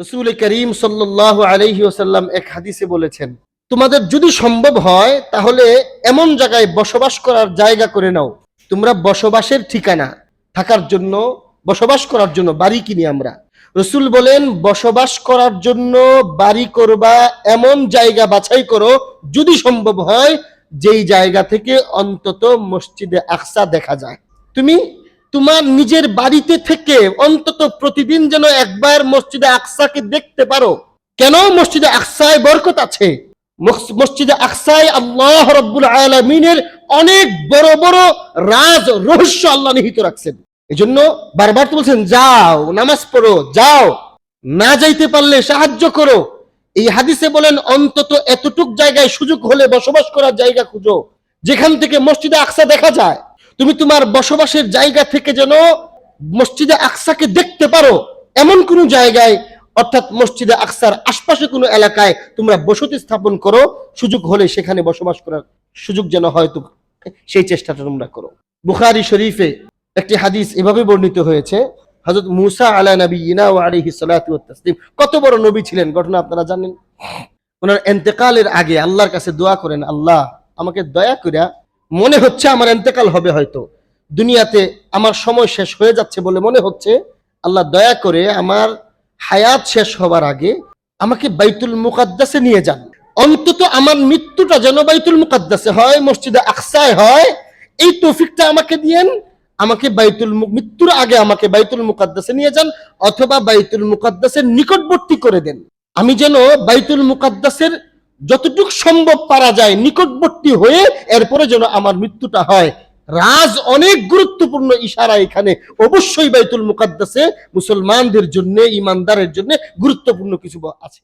রসুল করিম সাল্লাহ আলহি ওসাল্লাম এক হাদিসে বলেছেন, তোমাদের যদি সম্ভব হয়, তাহলে এমন জায়গায় বসবাস করার জায়গা করে নাও। তোমরা বসবাসের ঠিকানা, থাকার জন্য, বসবাস করার জন্য বাড়ি কিনি আমরা। রসুল বলেন, বসবাস করার জন্য বাড়ি করবা, এমন জায়গা বাছাই করো, যদি সম্ভব হয়, যেই জায়গা থেকে অন্তত মসজিদে আকসা দেখা যায়। তুমি তোমার নিজের বাড়িতে থেকে অন্তত প্রতিদিন যেন একবার মসজিদে আকসাকে দেখতে পারো। কেন মসজিদে আকসায় বরকত আছে? মসজিদে আকসায় আল্লাহ রব্বুল আলমিনের অনেক বড় বড় রাজ, রহস্য আল্লাহ নিহিত রাখছেন। এজন্য বারবার তো বলছেন, যাও, নামাজ পড়ো, যাও। না যাইতে পারলে সাহায্য করো। এই হাদিসে বলেন, অন্তত এতটুক জায়গায় সুযোগ হলে বসবাস করার জায়গা খুঁজো, যেখান থেকে মসজিদে আকসা দেখা যায়। তুমি তোমার বসবাসের জায়গা থেকে যেন মসজিদে আকসাকে দেখতে পারো, এমন কোন জায়গায়, অর্থাৎ মসজিদে আকসার আশপাশে কোনো এলাকায় তোমরা বসতি স্থাপন করো, সুযোগ হলে সেখানে বসবাস করার সুযোগ যেন হয় তো সেই চেষ্টাটা তোমরা করো। বুখারি শরীফে একটি হাদিস এভাবে বর্ণিত হয়েছে, হযরত মুসা আলা নবী ইনা ও আলাইহি সালাতু কত বড় নবী ছিলেন, ঘটনা আপনারা জানেন? ওনার এন্তেকালের আগে আল্লাহর কাছে দোয়া করেন, আল্লাহ, আমাকে দয়া করিয়া মনে হচ্ছে আমার এন্তেকাল হবে হয়তো। দুনিয়াতে আমার সময় শেষ হয়ে যাচ্ছে বলে মনে হচ্ছে। আল্লাহ দয়া করে আমার হায়াত শেষ হবার আগে আমাকে বাইতুল মুকাদ্দাসে নিয়ে যান। অন্তত আমার মৃত্যুটা যেন বাইতুল মুকাদ্দাসে হয়, মসজিদে আকসায় হয়, এই তৌফিকটা আমাকে দিয়েন। আমাকে বাইতুল মৃত্যুর আগে আমাকে বাইতুল মুকাদ্দাসে নিয়ে যান অথবা বাইতুল মুকাদ্দাসের নিকটবর্তী করে দেন। আমি যেন বাইতুল মুকাদ্দাসের যতটুক সম্ভব পারা যায়, নিকটবর্তী হয়ে এরপরে যেন আমার মৃত্যুটা হয়। রাজ অনেক গুরুত্বপূর্ণ ইশারা এখানে। অবশ্যই বাইতুল মুকাদ্দাসে মুসলমানদের জন্য, ইমানদারের জন্য গুরুত্বপূর্ণ কিছু আছে।